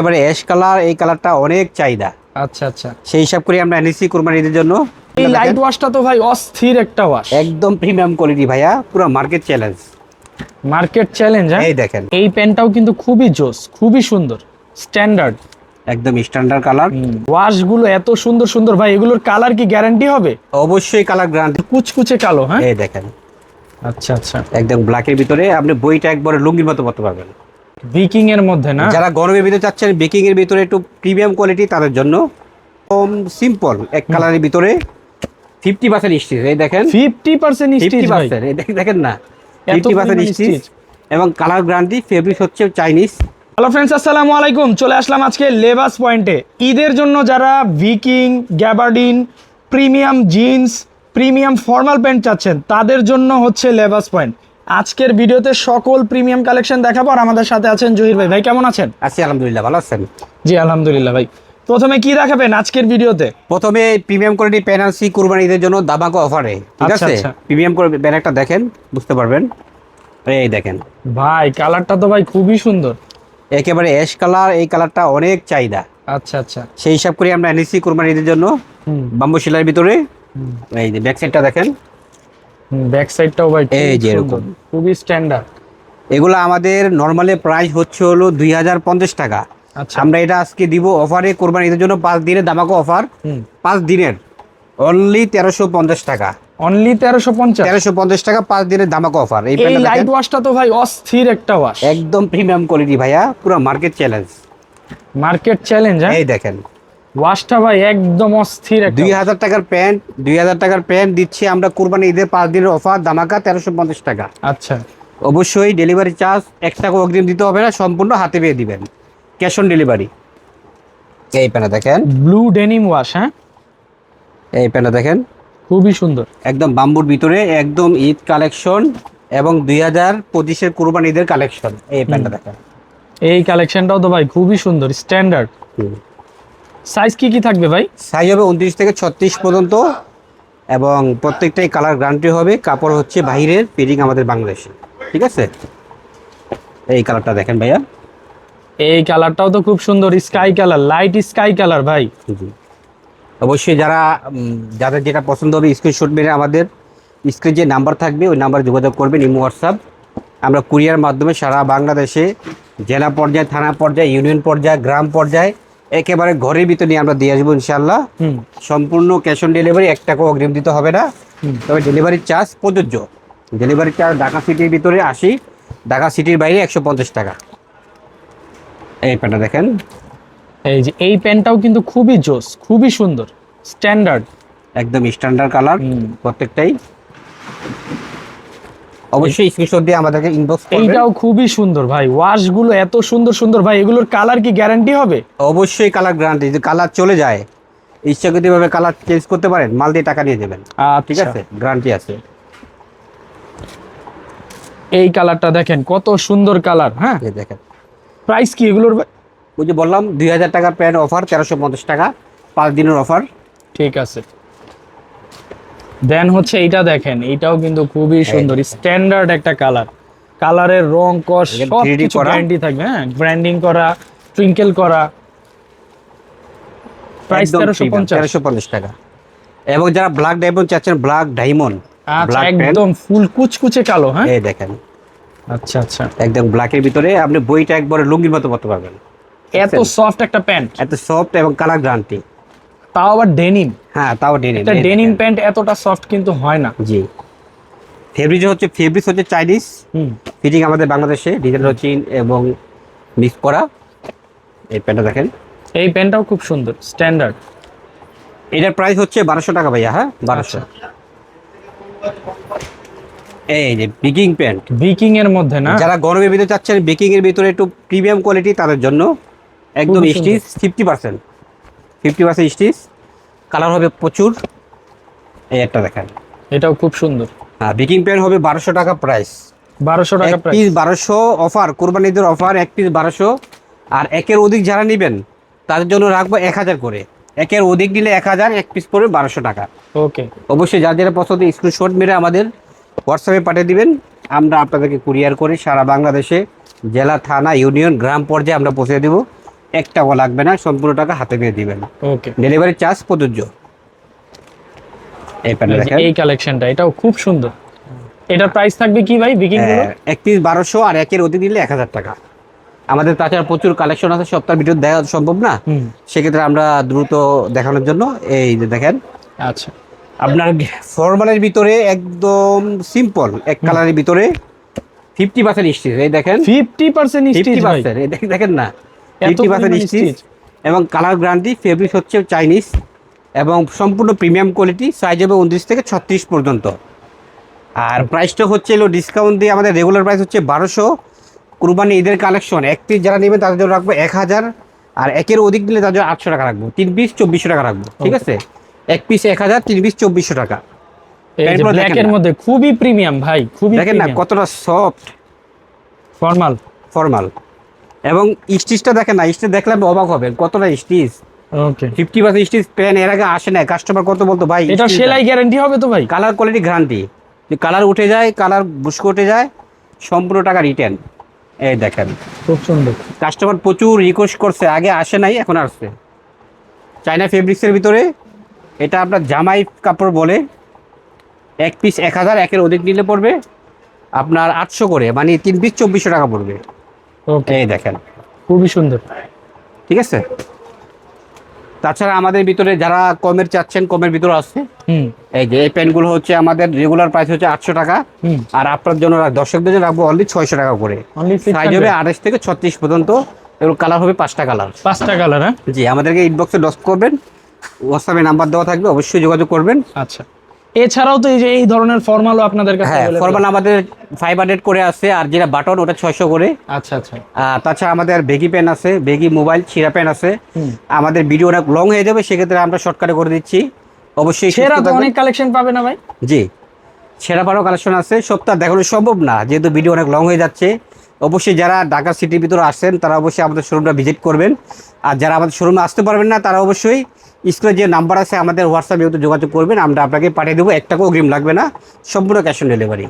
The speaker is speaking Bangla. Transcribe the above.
এবারে অ্যাশ কালার এই কালারটা অনেক চাহিদা। আচ্ছা আচ্ছা। সেই হিসাব করে আমরা এনেছি কোরবানিদের জন্য। এই লাইট ওয়াশটা তো ভাই অস্থির একটা ওয়াশ একদম প্রিমিয়াম কোয়ালিটি ভাইয়া পুরো মার্কেট চ্যালেঞ্জ মার্কেট চ্যালেঞ্জ এই দেখেন। এই পেনটাও কিন্তু খুবই জোস খুবই সুন্দর স্ট্যান্ডার্ড একদম স্ট্যান্ডার্ড কালার ওয়াশগুলো এত সুন্দর সুন্দর। ভাই এগুলোর কালার কি গ্যারান্টি হবে? অবশ্যই কালার গ্যারান্টি কুচকুচে কালো হ্যাঁ? এই দেখেন। আচ্ছা আচ্ছা। একদম ব্ল্যাকের ভিতরে আপনি বইটা একবারে লুঙ্গির মতো পড়তে পারবেন। ভিকিং এর মধ্যে না? যারা গরমের ভিতরে চাচ্ছেন বেকিং এর ভিতরে একটু প্রিমিয়াম কোয়ালিটি তাদের জন্য। কম সিম্পল এক কালারের ভিতরে। ফিফটি পার্সেন্ট স্টিচ এই দেখেন। ফিফটি পার্সেন্ট স্টিচ দেখেন না। ফিফটি পার্সেন্ট স্টিচ এবং কালার গ্যারান্টি ফেব্রিক হচ্ছে চাইনিজ হ্যালো ফ্রেন্ডস আসসালামু আলাইকুম। চলে আসলাম আজকে লেবাস পয়েন্টে ঈদের জন্য যারা Viking gabardine premium jeans premium formal pant চাচ্ছেন তাদের জন্য হচ্ছে লেবাস পয়েন্ট আজকের ভিডিওতে সকল প্রিমিয়াম কালেকশন দেখাবো আর আমাদের সাথে আছেন জহির ভাই। ভাই কেমন আছেন? আছি আলহামদুলিল্লাহ ভালো আছেন? জি আলহামদুলিল্লাহ ভাই। প্রথমে কি দেখাবেন আজকের ভিডিওতে? প্রথমে প্রিমিয়াম কোয়ালিটি প্যান আনছি কুরবানিদের জন্য দামাকো অফারে ঠিক আচ্ছা, আছে? আচ্ছা। প্রিমিয়াম করে প্যান একটা দেখেন বুঝতে পারবেন? এই দেখেন। ভাই কালারটা তো ভাই খুবই সুন্দর। একেবারে অ্যাশ কালার এই কালারটা অনেক চাহিদা। আচ্ছা আচ্ছা। সেই হিসাব করে আমরা এনেছি কুরবানিদের জন্য বাম্বু শিলার ভিতরে। এই যে ব্যাক সাইডটা দেখেন। ব্যাক সাইডটাও ভাই এই যে এরকম। খুবই স্ট্যান্ডার্ড এগুলো আমাদের নর্মালি প্রাইস হচ্ছে হলো দুই হাজার পঞ্চাশ টাকা। আচ্ছা। আমরা এটা আজকে দিব অফারে কোরবানিদের জন্য পাঁচ দিনের দামাকো অফার পাঁচ দিনের। অনলি তেরোশো পঞ্চাশ টাকা। অনলি তেরোশো পঞ্চাশ? তেরোশো পঞ্চাশ টাকা পাঁচ দিনের দামাকো অফার এই লাইট ওয়াশটা তো ভাই অস্থির একটা ওয়াশ একদম প্রিমিয়াম কোয়ালিটি ভাইয়া পুরো মার্কেট চ্যালেঞ্জ মার্কেট চ্যালেঞ্জ এই দেখেন। ওয়াশটা ভাই একদম অস্থির দুই হাজার টাকার প্যান্ট দুই হাজার টাকার প্যান্ট দিচ্ছি আমরা কুরবানি ঈদের পাঁচ দিনের অফার দামাকা তেরোশো পঞ্চাশ টাকা। আচ্ছা। অবশ্যই ডেলিভারি চার্জ এক টাকা অগ্রিম দিতে হবে না সম্পূর্ণ হাতে পেয়ে দিবেন। Cash on delivery. এই প্যান্টটা দেখেন। ব্লু ডেনিম ওয়াশ হ্যাঁ? এই প্যান্টটা দেখেন। খুবই সুন্দর। একদম বাম্বুর ভিতরে একদম ঈদ কালেকশন এবং দুই হাজার পঁচিশের কুরবানি ঈদের কালেকশন। এই প্যান্টটা দেখেন। এই কালেকশনটাও তো ভাই খুবই সুন্দর স্ট্যান্ডার্ড। সাইজ কি কি থাকবে ভাই? সাইজ হবে উনত্রিশ থেকে ছত্রিশ পর্যন্ত এবং প্রত্যেকটাই কালার গ্যারান্টি হবে। কাপড় হচ্ছে বাইরের পেরিং আমাদের বাংলাদেশে। ঠিক আছে? এই কালারটা দেখেন ভাইয়া। এই কালারটাও তো খুব সুন্দর sky colour light sky colour ভাই। অবশ্যই যারা যাদের যেটা পছন্দ হবে স্ক্রিনশট মেরে আমাদের স্ক্রিন যে নাম্বার থাকবে ওই নাম্বারে যোগাযোগ করবেন ইমো হোয়াটসঅ্যাপ। আমরা কুরিয়ার মাধ্যমে সারা বাংলাদেশে জেলা পর্যায়ে থানা পর্যায়ে ইউনিয়ন পর্যায়ে গ্রাম পর্যায়ে একেবারে ঘরের ভিতরে নিয়ে আমরা দিয়ে আসব ইনশাল্লাহ হুম। সম্পূর্ণ ক্যাশ অন ডেলিভারি এক টাকা অগ্রিম দিতে হবে না। তবে ডেলিভারি চার্জ প্রযোজ্য। ডেলিভারি চার্জ ঢাকা সিটির ভিতরে আশি ঢাকা সিটির বাইরে একশো পঞ্চাশ টাকা। এই প্যান্টটা দেখেন। এই যে এই প্যান্টটাও কিন্তু খুবই জোস খুবই সুন্দর স্ট্যান্ডার্ড একদম স্ট্যান্ডার্ড কালার। প্রত্যেকটাই। অবশ্যই স্ক্রিনশট দিয়ে আমাদেরকে ইনবক্স করবেন। এইটাও খুবই সুন্দর ভাই ওয়াশগুলো এত সুন্দর সুন্দর ভাই এগুলোর কালার কি গ্যারান্টি হবে? অবশ্যই কালার গ্যারান্টি কালার চলে যায় ইচ্ছাকৃতভাবে কালার চেঞ্জ করতে পারেন মাল দিয়ে টাকা নিয়ে দেবেন ঠিক আচ্ছা আছে? গ্যারান্টি আছে। এই কালারটা দেখেন কত সুন্দর কালার হ্যাঁ? দেখেন। প্রাইস কি এগুলোর ভাই? ওই যে বললাম দুই হাজার টাকার প্যান্ট অফার তেরোশো পঞ্চাশ টাকা পাঁচ দিনের অফার ঠিক আছে। দেন হচ্ছে এইটা দেখেন এইটাও কিন্তু খুবই সুন্দর স্ট্যান্ডার্ড একটা কালার কালারের রং কস সব কিছু। গ্যারান্টি থাকবে হ্যাঁ ব্র্যান্ডিং করা টুইঙ্কেল করা। প্রাইস তেরোশো পঞ্চাশ। তেরোশো পঞ্চাশ টাকা। এবং যারা ব্ল্যাক ডায়মন্ড চাচ্ছেন ব্ল্যাক ডায়মন্ড আচ্ছা ব্ল্যাক একদম ফুল কুচকুচে কালো হ্যাঁ? এই দেখেন। আচ্ছা আচ্ছা। একদম ব্ল্যাকের ভিতরে আপনি বইটা একবারে লুঙ্গির মতো পড়তে পারবেন। এত সফট একটা প্যান্ট এত সফট এবং কালার গ্যারান্টি তাও আবার ডেনিম হ্যাঁ তাও ডেনিম একটা ডেনিম প্যান্ট এতটা সফট কিন্তু হয় না। জি। ফেব্রিক হচ্ছে ফেব্রিক হচ্ছে চাইনিজ হুম। ফিটিং আমাদের বাংলাদেশে ডিজাইন হচ্ছে এবং মিক্স করা। এই প্যান্টটা দেখেন। এই প্যান্টটাও খুব সুন্দর স্ট্যান্ডার্ড এটার প্রাইস হচ্ছে বারোশো টাকা ভাইয়া হ্যাঁ? বারোশো। এই যে বিকিং প্যান্ট ভিকিং এর মধ্যে না? যারা গরমের ভিতরে চাচ্ছেন বেকিং এর ভিতরে একটু প্রিমিয়াম কোয়ালিটি তাদের জন্য একদম stitch fifty percent fifty percent stitch colour হবে প্রচুর। এই একটা দেখেন। এটাও খুব সুন্দর। হ্যাঁ বেকিং প্যান্ট হবে বারোশো টাকা প্রাইস। বারোশো টাকা প্রাইস। পিস বারোশো অফার কোরবানিদের অফার এক পিস বারোশো। আর একের অধিক যারা নেবেন তাদের জন্য রাখব এক হাজার করে। একের অধিক নিলে এক হাজার এক পিস পড়বে বারোশো টাকা। ওকে। অবশ্যই যার যেটা পছন্দ স্ক্রিনশট মেরে আমাদের হোয়াটসঅ্যাপে পাঠিয়ে দিবেন। আমরা আপনাদেরকে কুরিয়ার করে সারা বাংলাদেশে জেলা থানা ইউনিয়ন গ্রাম পর্যায়ে আমরা পৌঁছে দেবো। এক টাকা লাগবে না সম্পূর্ণ টাকা হাতে পেয়ে দিবেন। ওকে ডেলিভারি চার্জ প্রযোজ্য। এই দেখেন। এই কালেকশনটা এটাও খুব সুন্দর। এটার প্রাইস থাকবে কি ভাই বিকিংগুলো এক পিস বারোশো আর একের অতি দিলে এক হাজার টাকা। আমাদের তাছাড়া প্রচুর কালেকশন আছে সপ্তাহ ভিডিও দেখা সম্ভব না। সেক্ষেত্রে আমরা দ্রুত দেখানোর জন্য এই যে দেখেন। আচ্ছা। আপনার ফরমালের ভিতরে একদম সিম্পল এক কালারের ভিতরে ফিফটি পার্সেন্ট স্টিচ এই দেখেন। ফিফটি পার্সেন্ট স্টিচ দেখেন না। ফিফটি পার্সেন্ট স্টিচ এবং কালার গ্যারান্টি ফেব্রিক হচ্ছে চাইনিজ এবং সম্পূর্ণ প্রিমিয়াম কোয়ালিটি সাইজ হবে উনত্রিশ থেকে ছত্রিশ পর্যন্ত। আর প্রাইসটা হচ্ছে এলো ডিসকাউন্ট দিয়ে আমাদের রেগুলার প্রাইস হচ্ছে বারোশো। কুরবানি ঈদের কালেকশন এক পিস যারা নেবেন তাদের জন্য রাখব এক হাজার। আর একের অধিক দিলে তাদের জন্য আটশো টাকা রাখব তিন পিস চব্বিশশো টাকা রাখব ঠিক আছে? এক পিস এক হাজার তিন পিস চব্বিশশো টাকা। এই যে ব্ল্যাক এর মধ্যে খুবই প্রিমিয়াম ভাই খুবই দেখেন না কতটা সফট ফর্মাল ফর্মাল এবং স্টিচটা দেখেন না স্টিচ দেখলে আপনি অবাক হবেন কতটা stitch. Okay fifty percent stitch pan এর আগে আসে না কাস্টমার কত বলতো ভাই এটা সেলাই গ্যারান্টি হবে তো ভাই? কালার কোয়ালিটি গ্যারান্টি কালার উঠে যায় কালার বুস্কো উঠে যায় সম্পূর্ণ টাকা রিটার্ন এই দেখেন। খুব সুন্দর। কাস্টমার প্রচুর রিকোয়েস্ট করছে আগে আসে নাই এখন আসছে। চাইনা ফেব্রিক্সের ভিতরে এটা আপনার জামাই কাপড় বলে এক পিস এক হাজার একের অধিক নিলে পড়বে। আপনার আটশো করে মানে তিন পিস চব্বিশশো টাকা পড়বে। এই দেখেন। খুবই সুন্দর। ঠিক আছে? তাছাড়া আমাদের ভিতরে যারা কমের চাচ্ছেন কমের ভিতরে আছে এই যে এই প্যান্টগুলো হচ্ছে আমাদের রেগুলার প্রাইস হচ্ছে আটশো টাকা আর আপনার জন্য দর্শকদের জন্য রাখব অনলি ছয়শো টাকা করে। সাইজ হবে আঠাশ থেকে ছত্রিশ পর্যন্ত এগুলো কালার হবে পাঁচটা কালার পাঁচটা কালার হ্যাঁ? জি আমাদেরকে ইনবক্সে ডস করবেন হোয়াটসঅ্যাপে নাম্বার দেওয়া থাকবে অবশ্যই যোগাযোগ করবেন। আচ্ছা। এছাড়াও তো এই যে এই ধরনের ফর্মালও আপনাদের কাছে হ্যাঁ ফরমাল আমাদের ফাইভ হান্ড্রেড করে আছে আর যেটা বাটন ওটা ছয়শো করে। আচ্ছা আচ্ছা। তাছাড়া আমাদের বেগি পেন আছে বেগি মোবাইল ছিঁড়া পেন আছে। আমাদের ভিডিও অনেক লং হয়ে যাবে সেক্ষেত্রে আমরা শর্টকাটে করে দিচ্ছি। অবশ্যই সেরা তো অনেক কালেকশন পাবে না ভাই? জি। সেরা পারো কালেকশন আছে সপ্তাহ দেখানো সম্ভব না যেহেতু ভিডিও অনেক লং হয়ে যাচ্ছে। অবশ্যই যারা ঢাকা সিটির ভিতরে আসছেন, তারা অবশ্যই আমাদের শোরুমটা ভিজিট করবেন। আর যারা আমাদের শোরুমে আসতে পারবেন না, তারা অবশ্যই স্কুলে যে নাম্বার আছে, আমাদের হোয়াটসঅ্যাপে যোগাযোগ করবেন। আমরা আপনাকে পাঠিয়ে দেবো এক অগ্রিম লাগবে না, সম্পূর্ণ ক্যাশ অন ডেলিভারি